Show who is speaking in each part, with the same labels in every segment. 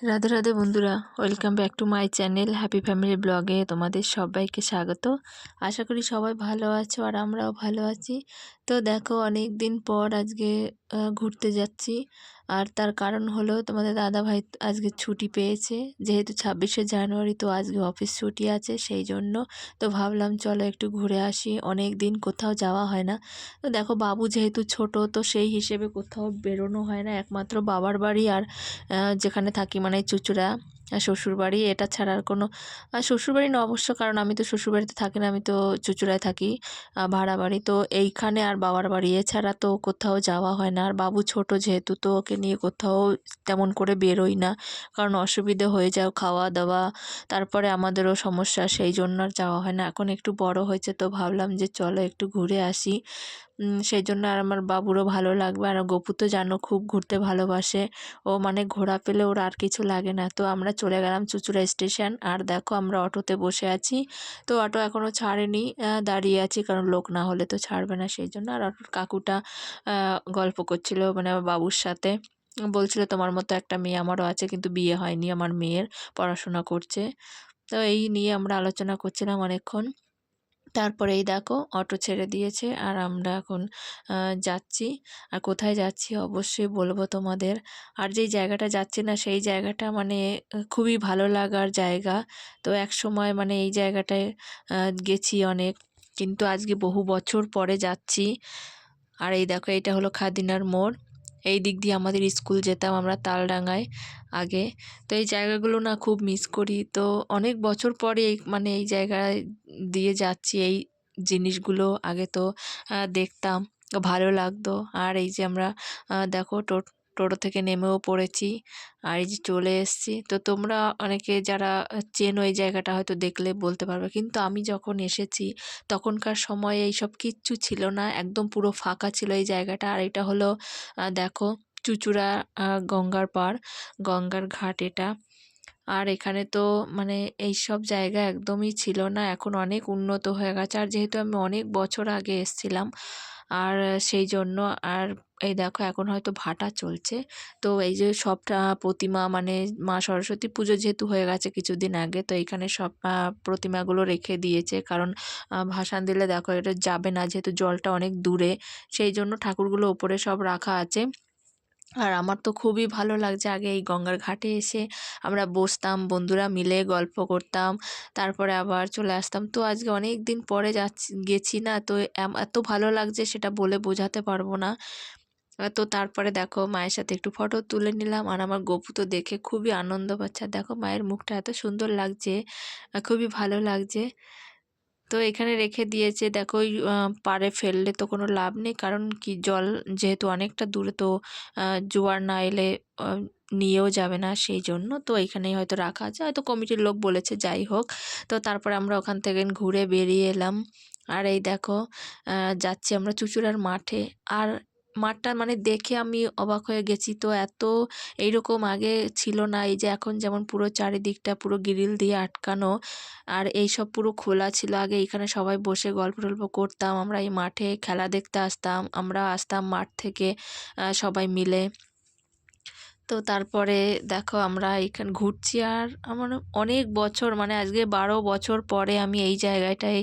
Speaker 1: রাধে রাধে বন্ধুরা welcome back to my channel happy family ব্লগে তোমাদের সবাইকে স্বাগত। আশা করি সবাই ভালো আছো আর আমরাও ভালো আছি। তো দেখো অনেক দিন পর আজকে ঘুরতে যাচ্ছি। আর তার কারণ হলো তোমাদের দাদা ভাই আজকে ছুটি পেয়েছে। যেহেতু ছাব্বিশে জানুয়ারি তো আজকে অফিস ছুটি আছে, সেই জন্য তো ভাবলাম চলো একটু ঘুরে আসি। অনেক দিন কোথাও যাওয়া হয় না। তো দেখো বাবু যেহেতু ছোট তো সেই হিসেবে কোথাও বেরোনো হয় না। একমাত্র বাবার বাড়ি আর যেখানে থাকি মানে চুচুড়া। শ্বশুরবাড়ি, এটা ছাড়া আর কোনো, আর শ্বশুরবাড়ি না অবশ্য, কারণ আমি তো শ্বশুরবাড়িতে থাকি না, আমি তো চুচুড়ায় থাকি ভাড়া বাড়ি। তো এইখানে আর বাবার বাড়ি, এছাড়া তো কোথাও যাওয়া হয় না। আর বাবু ছোট যেহেতু, তো ওকে নিয়ে কোথাও তেমন করে বেরোই না, কারণ অসুবিধে হয়ে যায় খাওয়া দাওয়া তারপরে আমাদেরও সমস্যা, সেই জন্য আর যাওয়া হয় না। এখন একটু বড় হয়েছে, তো ভাবলাম যে চলো একটু ঘুরে আসি। সেই জন্য আর আমার বাবুরও ভালো লাগবে। আর গপু তো জানো খুব ঘুরতে ভালোবাসে। ও মানে ঘোরা পেলে ওর আর কিছু লাগে না। তো আমরা চলে গেলাম চুচুড়া স্টেশন। আর দেখো আমরা অটোতে বসে আছি। তো অটো এখনও ছাড়েনি দাঁড়িয়ে আছি। কারণ লোক না হলে তো ছাড়বে না। সেই জন্য আর অটোর কাকুটা গল্প করছিল মানে আমার বাবুর সাথে। বলছিল তোমার মতো একটা মেয়ে আমারও আছে, কিন্তু বিয়ে হয়নি। আমার মেয়ের পড়াশোনা করছে। তো এই নিয়ে আমরা আলোচনা করছিলাম অনেকক্ষণ। তারপরে এই দেখো, অটো ছেড়ে দিয়েছে। আর আমরা এখন যাচ্ছি। আর কোথায় যাচ্ছি অবশ্যই বলব তোমাদের। আর যেই জায়গাটা যাচ্ছি না, সেই জায়গাটা মানে খুবই ভালো লাগার জায়গা। তো এক সময় মানে এই জায়গাটায় গেছি অনেক। কিন্তু আজকে বহু বছর পরে যাচ্ছি। আর এই দেখো এটা হলো খাদিনার মোড়। এই দিক দিয়ে আমাদের স্কুল যেতাম আমরা তালডাঙ্গায় আগে। তো এই জায়গাগুলো না খুব মিস করি। তো অনেক বছর পরে মানে এই জায়গায় দিয়ে যাচ্ছি, এই জিনিসগুলো আগে তো দেখতাম। ভালো লাগতো। আর এই যে আমরা দেখো টো টোটো থেকে নেমেও পড়েছি। আর এই যে চলে এসেছি। তো তোমরা অনেকে যারা চেনো এই জায়গাটা হয়তো দেখলে বলতে পারবে। কিন্তু আমি যখন এসেছি, তখনকার সময়ে এইসব কিচ্ছু ছিল না। একদম পুরো ফাঁকা ছিল এই জায়গাটা। আর এটা হলো দেখো চুচুড়া গঙ্গার পাড়, গঙ্গার ঘাট এটা। আর এখানে তো মানে এই সব জায়গা একদমই ছিল না। এখন অনেক উন্নত হয়ে গেছে। আর যেহেতু আমি অনেক বছর আগে এসেছিলাম আর সেই জন্য আর, এই দেখো এখন হয়তো ভাটা চলছে। তো এই যে সবটা প্রতিমা মানে মা সরস্বতী পুজো যেহেতু হয়ে গেছে কিছুদিন আগে, তো এখানে সব প্রতিমাগুলো রেখে দিয়েছে। কারণ ভাসান দিলে দেখো এটা যাবে না, যেহেতু জলটা অনেক দূরে। সেই জন্য ঠাকুরগুলো ওপরে সব রাখা আছে। আর আমার তো খুবই ভালো লাগছে আগে এই গঙ্গার ঘাটে এসে আমরা বসতাম, বন্ধুরা মিলে গল্প করতাম, তারপরে আবার চলে আসতাম। তো আজকে অনেক দিন পরে যাচ্ছি, গেছি না, তো এত ভালো লাগছে সেটা বলে বোঝাতে পারব না। তো তারপরে দেখো মায়ের সাথে একটু ফটো তুলে নিলাম আর আমার গপু তো দেখে খুবই আনন্দ পাচ্ছে। দেখো মায়ের মুখটা এত সুন্দর লাগছে, খুবই ভালো লাগছে। তো এখানে রেখে দিয়েছে, দেখো ওই পাড়ে ফেললে তো কোনো লাভ নেই, কারণ কি জল যেহেতু অনেকটা দূরে তো জোয়ার না এলে নিয়েও যাবে না সেই জন্য। তো এখানেই হয়তো রাখা আছে, হয়তো কমিটির লোক বলেছে যাই হোক। তো তারপরে আমরা ওখান থেকে ঘুরে বেরিয়ে এলাম। আর এই দেখো যাচ্ছি আমরা চুচুড়ার মাঠে। আর মাঠটা মানে দেখে আমি অবাক হয়ে গেছি। তো এত এইরকম আগে ছিল না, এই যে এখন যেমন পুরো চারিদিকটা পুরো গ্রিল দিয়ে আটকানো আর এই সব পুরো খোলা ছিল। আগে এখানে সবাই বসে গল্প টল্প করতাম, আমরা এই মাঠে খেলা দেখতে আসতাম, আমরা আসতাম মাঠ থেকে সবাই মিলে। তো তারপরে দেখো আমরা এখানে ঘুরছি আর আমার অনেক বছর মানে আজকে বারো বছর পরে আমি এই জায়গাটায়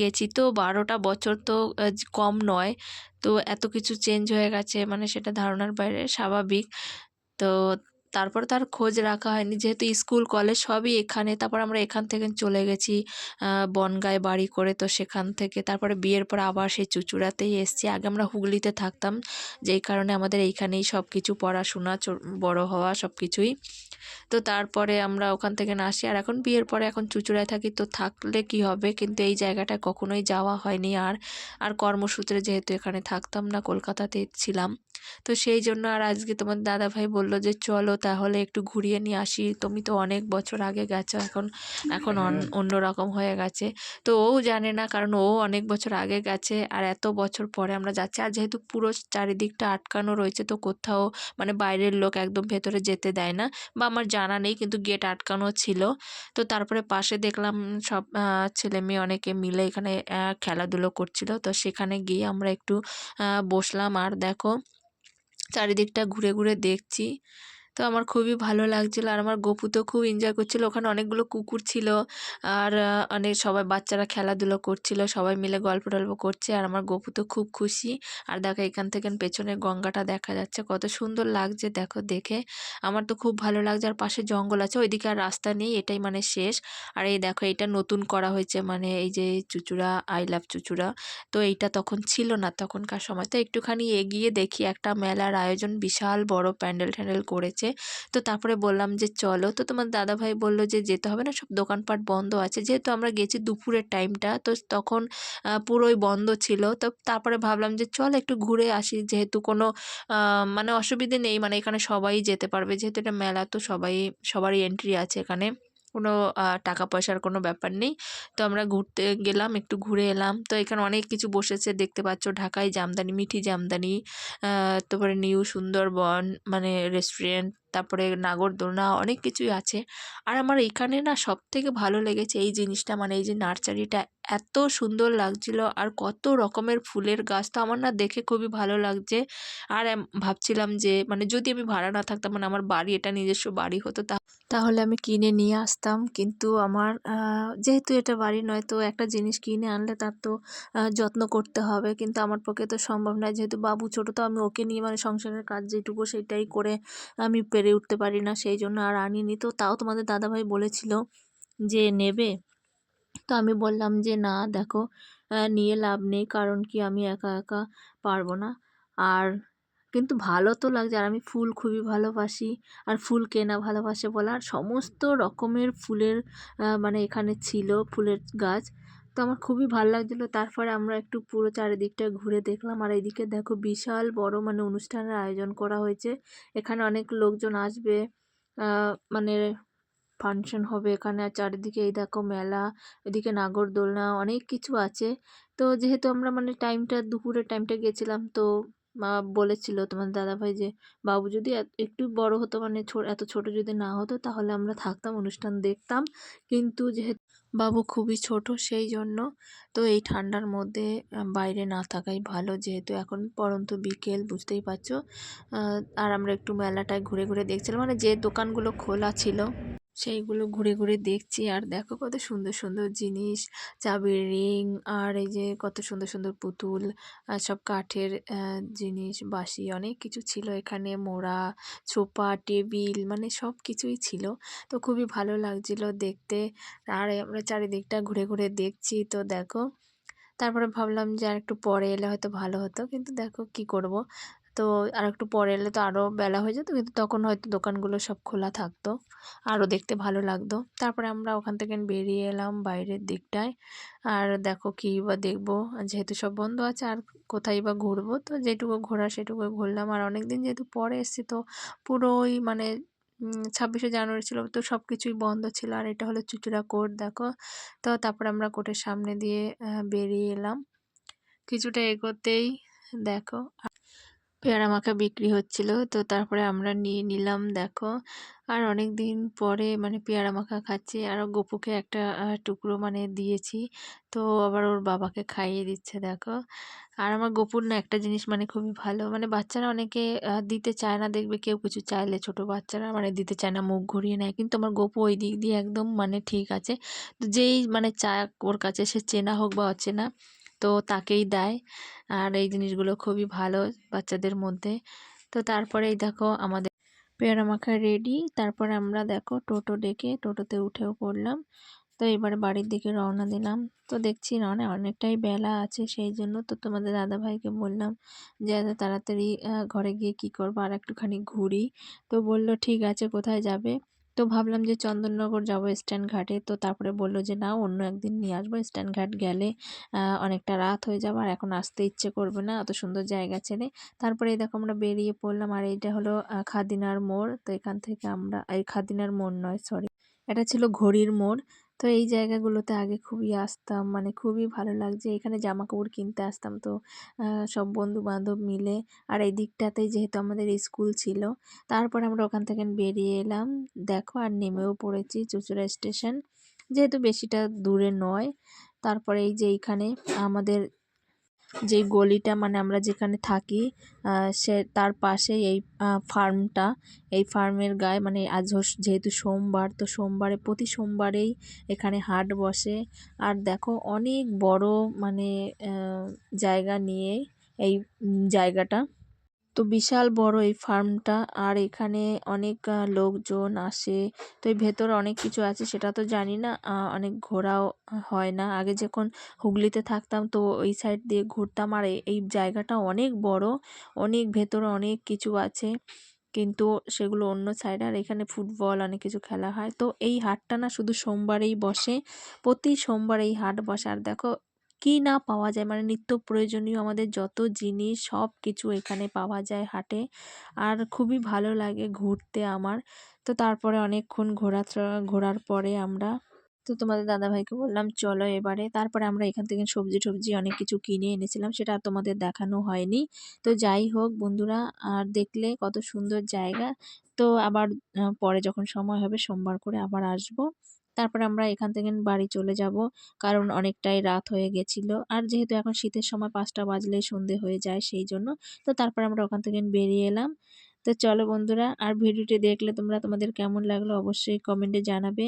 Speaker 1: গেছি। তো বারোটা বছর তো কম নয়। তো এত কিছু চেঞ্জ হয়ে গেছে মানে সেটা ধারণার বাইরে স্বাভাবিক। তো তারপর তার খোঁজ রাখা হয়নি। যেহেতু স্কুল, কলেজ সবই এখানে, তারপর আমরা এখান থেকে চলে গেছি বনগাঁয় বাড়ি করে তো সেখান থেকে। তারপরে বিয়ের পর আবার সেই চুচুড়াতেই এসেছি। আগে আমরা হুগলিতে থাকতাম, যেই কারণে আমাদের এইখানেই সব কিছু পড়াশোনা বড় হওয়া সব কিছুই তো তারপরে আমরা ওখান থেকে না আসি। আর এখন বিয়ের পরে এখন চুচুড়ায় থাকি তো থাকলে কি হবে? কিন্তু এই জায়গাটায় কখনোই যাওয়া হয়নি আর আর কর্মসূত্রে যেহেতু এখানে থাকতাম না কলকাতাতে ছিলাম। তো সেই জন্য আর আজকে তোমার দাদা ভাই বলল যে, চলো তাহলে একটু ঘুরিয়ে নিয়ে আসি। তুমি তো অনেক বছর আগে গেছো এখন এখন অন- অন্যরকম হয়ে গেছে। তো ও জানে না কারণ ও অনেক বছর আগে গেছে আর এত বছর পরে আমরা যাচ্ছি। আর যেহেতু পুরো চারিদিকটা আটকানো রয়েছে তো কোথাও মানে বাইরের লোক একদম ভেতরে যেতে দেয় না বা আমার জানা নেই কিন্তু গেট আটকানো ছিল। তো তারপরে পাশে দেখলাম সব ছেলে মেয়ে অনেকে মিলে এখানে খেলাধুলো করছিল। তো সেখানে গিয়ে আমরা একটু বসলাম। আর দেখো চারিদিকটা ঘুরে ঘুরে দেখছি। তো আমার খুবই ভালো লাগছিল। আর আমার গপু তো খুব এনজয় করছিল। ওখানে অনেকগুলো কুকুর ছিল। আর অনেক সবাই বাচ্চারা খেলাধুলো করছিল। সবাই মিলে গল্প টল্প করছে। আর আমার গপু তো খুব খুশি। আর দেখো এখান থেকে পেছনে গঙ্গাটা দেখা যাচ্ছে। কত সুন্দর লাগছে দেখো দেখে। আমার তো খুব ভালো লাগছে। আর পাশে জঙ্গল আছে। ওইদিকে আর রাস্তা নেই। এটাই মানে শেষ। আর এই দেখো এটা নতুন করা হয়েছে। মানে এই যে চুচুড়া, আই লাভ চুচুড়া। তো এইটা তখন ছিল না তখনকার সময়। তো একটুখানি এগিয়ে দেখি একটা মেলার আয়োজন বিশাল বড় প্যান্ডেল ট্যান্ডেল করেছে। তো তারপরে বললাম যে, চলো। তো তোমার দাদাভাই বলল যে, যেতে হবে না, সব দোকানপাট বন্ধ আছে। যেহেতু আমরা গেছি দুপুরের টাইমটা, তো তখন পুরোই বন্ধ ছিল। তো তারপরে ভাবলাম যে, চল একটু ঘুরে আসি। যেহেতু কোনো মানে অসুবিধে নেই মানে এখানে সবাই যেতে পারবে। যেহেতু এটা মেলা, তো সবাই, সবারই এন্ট্রি আছে এখানে। কোনো টাকা পয়সার কোনো ব্যাপার নেই। তো আমরা ঘুরতে গেলাম, একটু ঘুরে এলাম। তো এখানে অনেক কিছু বসেছে, দেখতে পাচ্ছ ঢাকায় জামদানি, মিঠি জামদানি তারপরে নিউ সুন্দরবন মানে রেস্টুরেন্ট তারপরে নাগরদোলনা অনেক কিছুই আছে। আর আমার এখানে না সব থেকে ভালো লেগেছে এই জিনিসটা মানে এই যে নার্সারিটা এত সুন্দর লাগছিল আর কত রকমের ফুলের গাছ, তো আমার না দেখে খুবই ভালো লাগছে। আর ভাবছিলাম যে মানে যদি আমি ভাড়া না থাকতাম মানে আমার বাড়ি, এটা নিজস্ব বাড়ি হতো তা, তাহলে আমি কিনে নিয়ে আসতাম। কিন্তু আমার যেহেতু এটা বাড়ি নয়, তো একটা জিনিস কিনে আনলে তার তো যত্ন করতে হবে। কিন্তু আমার পক্ষে তো সম্ভব নয়, যেহেতু বাবু ছোটো, তো আমি ওকে নিয়ে মানে সংসারের কাজ যেটুকু সেটাই করে আমি পেরে উঠতে পারি না, সেই জন্য আর আনিনি। তো তাও তোমাদের দাদাভাই বলেছিল যে নেবে। তো আমি বললাম যে না, দেখো নিয়ে লাভ নেই, কারণ কি আমি একা একা পারব না। আর কিন্তু ভালো তো লাগছে, আর আমি ফুল খুবই ভালোবাসি, আর ফুল কেনা ভালোবাসে বলে আর সমস্ত রকমের ফুলের মানে এখানে ছিল ফুলের গাছ। তো আমার খুবই ভালো লাগছিল। তারপরে আমরা একটু পুরো চারিদিকটা ঘুরে দেখলাম। আর এইদিকে দেখো বিশাল বড় মানে অনুষ্ঠানের আয়োজন করা হয়েছে। এখানে অনেক লোকজন আসবে। মানে ফাংশন হবে এখানে। আর চারিদিকে এই দেখো মেলা, এদিকে নাগরদোলনা, অনেক কিছু আছে। তো যেহেতু আমরা মানে টাইমটা, দুপুরের টাইমটা গেছিলাম, তো মা বলেছিল তোমার দাদাভাই যে, বাবু যদি একটু বড় হতো মানে এত ছোট যদি না হতো তাহলে আমরা থাকতাম, অনুষ্ঠান দেখতাম। কিন্তু যেহেতু বাবু খুবই ছোট সেই জন্য তো এই ঠান্ডার মধ্যে বাইরে না থাকাই ভালো যেহেতু এখন পরন্ত বিকেল, বুঝতেই পারছ। আর আমরা একটু মেলাটায় ঘুরে ঘুরে দেখছিলাম। মানে যে দোকানগুলো খোলা ছিল। সেইগুলো ঘুরে ঘুরে দেখছি। আর দেখো কত সুন্দর সুন্দর জিনিস। চাবির রিং আর এই যে কত সুন্দর সুন্দর পুতুল, আর সব কাঠের জিনিস, বাঁশি, অনেক কিছু ছিল এখানে। মোড়া সোফা টেবিল মানে সব কিছুই ছিল। তো খুবই ভালো লাগছিল দেখতে। আর আমরা চারিদিকটা ঘুরে ঘুরে দেখছি। তো দেখো, তারপরে ভাবলাম যে আর একটু পরে এলে হয়তো ভালো হতো। কিন্তু দেখো কি করব? তো আর একটু পরে এলে তো আরও বেলা হয়ে যেত, কিন্তু তখন হয়তো দোকানগুলো সব খোলা থাকতো আরও দেখতে ভালো লাগতো। তারপরে আমরা ওখান থেকে বেরিয়ে এলাম বাইরের দিকটায়। আর দেখো কী বা দেখব, যেহেতু সব বন্ধ আছে, আর কোথায় বা ঘুরবো? তো যেটুকু ঘোরা সেটুকু ঘুরলাম। আর অনেক দিন যেহেতু পরে এসেছি, তো পুরোই মানে ছাব্বিশে জানুয়ারি ছিল, তো সব কিছুই বন্ধ ছিল। আর এটা হলো চুচুড়া কোর্ট, দেখো। তো তারপরে আমরা কোর্টের সামনে দিয়ে বেরিয়ে এলাম। কিছুটা এগোতেই, দেখো। পেয়ারা মাখা বিক্রি হচ্ছিল, তো তারপরে আমরা নিয়ে নিলাম, দেখো। আর অনেক দিন পরে মানে পেয়ারা মাখা খাচ্ছি, আর গপুকে একটা টুকরো মানে দিয়েছি, তো আবার ওর বাবাকে খাইয়ে দিচ্ছে, দেখো। আর আমার গপুর না একটা জিনিস মানে খুবই ভালো মানে বাচ্চারা অনেকে দিতে চায় না, দেখবে কেউ কিছু চাইলে, ছোট বাচ্চারা মানে দিতে চায় না, মুখ ঘুরিয়ে নেয়, কিন্তু আমার গপু ওই দিক দিয়ে একদম মানে ঠিক আছে। তো যেই মানে চায় ওর কাছে, সে চেনা হোক বা অচেনা তো তাকেই দেয়। আর এই জিনিসগুলো খুবই ভালো বাচ্চাদের মধ্যে। তো তারপরে দেখো আমাদের পেয়ারা মাখা রেডি তারপরে আমরা দেখো টোটো ডেকে টোটোতে উঠেও পড়লাম। তো এবারে বাড়ির দিকে রওনা দিলাম। তো দেখছি না অনেক অনেকটাই বেলা আছে সেই জন্য তো তোমাদের দাদাভাইকে বললাম যে এত তাড়াতাড়ি ঘরে গিয়ে কি করব? আর একটুখানি ঘুরি। তো বলল, ঠিক আছে, কোথায় যাবে? তো ভাবলাম যে চন্দননগর যাব স্ট্যান্ড ঘাটে তো তারপরে বলল যে, না, অন্য একদিন নিয়ে আসব। স্ট্যান্ড ঘাট গেলে অনেকটা রাত হয়ে যাবে আর এখন আসতে ইচ্ছে করবে না। অত সুন্দর জায়গা ছেড়ে। তারপরে দেখো আমরা বেরিয়ে পড়লাম আর এইটা হলো খাদিনার মোড়। তো এখান থেকে আমরা, এই খাদিনার মোড় নয়, সরি। এটা ছিল ঘড়ির মোড়। তো এই জায়গাগুলোতে আগে খুবই আসতাম। মানে খুবই ভালো লাগছে। এখানে জামা কাপড় কিনতে আসতাম তো সব বন্ধু বান্ধব মিলে। আর এই দিকটাতেই যেহেতু আমাদের স্কুল ছিল, তারপর আমরা ওখান থেকে বেরিয়ে এলাম। দেখো, আর নেমেও পড়েছি চুচুড়া স্টেশন। যেহেতু বেশিটা দূরে নয়, তারপরে এই যে এইখানে আমাদের যেই গলিটা মানে আমরা যেখানে থাকি সে তার পাশে এই ফার্মটা। এই ফার্মের গায়ে মানে আজ যেহেতু সোমবার, তো সোমবারে, প্রতি সোমবারেই এখানে হাট বসে। আর দেখো অনেক বড় মানে জায়গা নিয়ে এই জায়গাটা। তো বিশাল বড় এই ফার্মটা। আর এখানে অনেক লোকজন আসে। তো এই ভেতরে অনেক কিছু আছে, সেটা তো জানি না। অনেক ঘোরাও হয় না। আগে যখন হুগলিতে থাকতাম, তো ওই সাইড দিয়ে ঘুরতাম। আর এই- জায়গাটা অনেক বড়, অনেক ভেতরে অনেক কিছু আছে। কিন্তু সেগুলো অন্য সাইড। আর এখানে ফুটবল, অনেক কিছু খেলা হয়। তো এই হাটটা না শুধু সোমবারেই বসে, প্রতি সোমবার এই হাট বসে। আর দেখো কি না পাওয়া যায়? মানে নিত্য প্রয়োজনীয় আমাদের যত জিনিস সব কিছু এখানে পাওয়া যায় হাটে। আর খুবই ভালো লাগে ঘুরতে আমার। তো তারপরে অনেকক্ষণ ঘোরা ঘোরার পরে আমরা, তো তোমাদের দাদাভাইকে বললাম, চলো এবারে। তারপরে আমরা এখান থেকে সবজি টবজি অনেক কিছু কিনে এনেছিলাম, সেটা তোমাদের দেখানো হয়নি। তো যাই হোক বন্ধুরা, আর দেখলে কত সুন্দর জায়গা। তো আবার পরে যখন সময় হবে, সোমবার করে আবার আসব। তারপরে আমরা এখান থেকে বাড়ি চলে যাব। কারণ অনেকটাই রাত হয়ে গেছিল। আর যেহেতু এখন শীতের সময় পাঁচটা বাজলেই সন্ধে হয়ে যায় সেই জন্য, তো তারপর আমরা ওখান থেকে বেরিয়ে এলাম। তো চলো বন্ধুরা, আর ভিডিওটি দেখলে তোমরা তোমাদের কেমন লাগল অবশ্যই কমেন্টে জানাবে।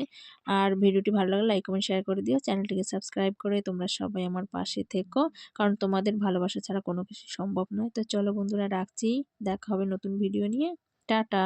Speaker 1: আর ভিডিওটি ভালো লাগলে লাইক কমেন্ট শেয়ার করে দিও। চ্যানেলটিকে সাবস্ক্রাইব করে তোমরা সবাই আমার পাশে থেকো। কারণ তোমাদের ভালোবাসা ছাড়া কোনো কিছু সম্ভব নয়। তো চলো বন্ধুরা, রাখছি। দেখা হবে নতুন ভিডিও নিয়ে। টাটা!